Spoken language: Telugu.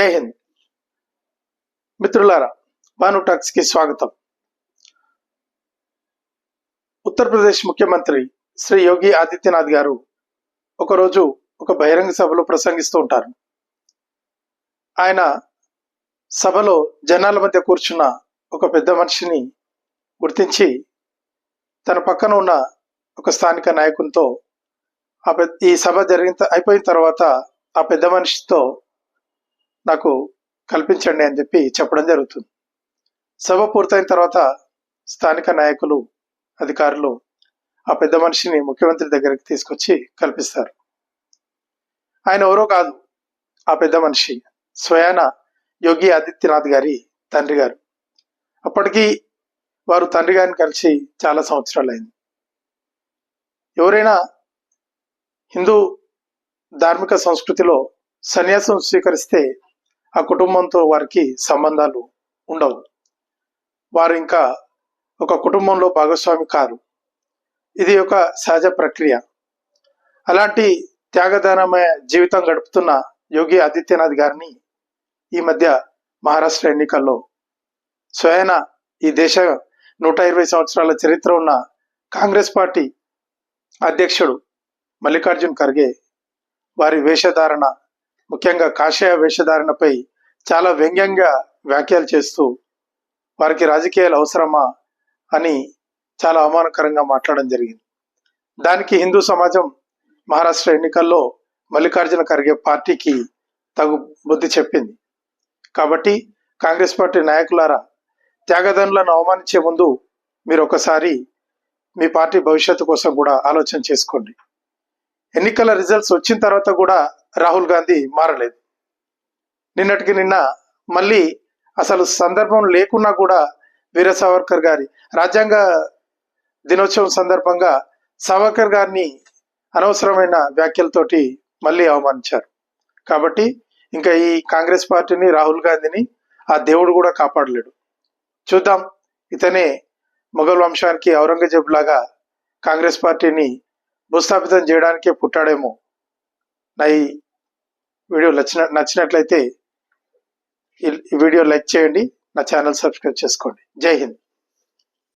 జై హింద్. మిత్రులారా భాను టాక్స్కి స్వాగతం. ఉత్తరప్రదేశ్ ముఖ్యమంత్రి శ్రీ యోగి ఆదిత్యనాథ్ గారు ఒకరోజు ఒక బహిరంగ సభలో ప్రసంగిస్తూ ఉంటారు. ఆయన సభలో జనాల మధ్య కూర్చున్న ఒక పెద్ద మనిషిని గుర్తించి తన పక్కన ఉన్న ఒక స్థానిక నాయకునితో ఆ పెద్ద ఈ సభ జరిగిన అయిపోయిన తర్వాత ఆ పెద్ద మనిషితో నాకు కల్పించండి అని చెప్పి చెప్పడం జరుగుతుంది. సభ పూర్తయిన తర్వాత స్థానిక నాయకులు అధికారులు ఆ పెద్ద మనిషిని ముఖ్యమంత్రి దగ్గరికి తీసుకొచ్చి కల్పిస్తారు. ఆయన ఎవరో కాదు ఆ పెద్ద మనిషి స్వయాన యోగి ఆదిత్యనాథ్ గారి తండ్రి గారు. అప్పటికి వారు తండ్రి గారిని కలిసి చాలా సంవత్సరాలు అయింది ఎవరైనా హిందూ ధార్మిక సంస్కృతిలో సన్యాసం స్వీకరిస్తే ఆ కుటుంబంతో వారికి సంబంధాలు ఉండవు. వారు ఇంకా ఒక కుటుంబంలో భాగస్వామి కారు. ఇది ఒక సహజ ప్రక్రియ. అలాంటి త్యాగదానమయ జీవితం గడుపుతున్న యోగి ఆదిత్యనాథ్ గారిని ఈ మధ్య మహారాష్ట్ర ఎన్నికల్లో స్వయాన ఈ దేశ నూట ఇరవై సంవత్సరాల చరిత్ర ఉన్న కాంగ్రెస్ పార్టీ అధ్యక్షుడు మల్లికార్జున్ ఖర్గే వారి వేషధారణ ముఖ్యంగా కాషాయ వేషధారణపై చాలా వ్యంగ్యంగా వ్యాఖ్యలు చేస్తూ వారికి రాజకీయాలు అవసరమా అని చాలా అవమానకరంగా మాట్లాడడం జరిగింది. దానికి హిందూ సమాజం మహారాష్ట్ర ఎన్నికల్లో మల్లికార్జున ఖర్గే పార్టీకి తగు బుద్ధి చెప్పింది. కాబట్టి కాంగ్రెస్ పార్టీ నాయకులారా త్యాగదనులను అవమానించే ముందు మీరు ఒకసారి మీ పార్టీ భవిష్యత్తు కోసం కూడా ఆలోచన చేసుకోండి. ఎన్నికల రిజల్ట్స్ వచ్చిన తర్వాత కూడా రాహుల్ గాంధీ మారలేదు. నిన్నటికి నిన్న మళ్ళీ అసలు సందర్భం లేకున్నా కూడా వీర సావర్కర్ గారి రాజ్యాంగ దినోత్సవం సందర్భంగా సావర్కర్ గారిని అనవసరమైన వ్యాఖ్యలతోటి మళ్ళీ అవమానించారు. కాబట్టి ఇంకా ఈ కాంగ్రెస్ పార్టీని రాహుల్ గాంధీని ఆ దేవుడు కూడా కాపాడలేడు. చూద్దాం. ఇతనే మొఘల్ వంశానికి ఔరంగజేబ్ లాగా కాంగ్రెస్ పార్టీని భూస్థాపితం చేయడానికే పుట్టాడేమో నా ఈ వీడియో నచ్చిన నచ్చినట్లయితే ఈ వీడియో లైక్ చేయండి నా ఛానల్ సబ్స్క్రైబ్ చేసుకోండి. జై హింద్.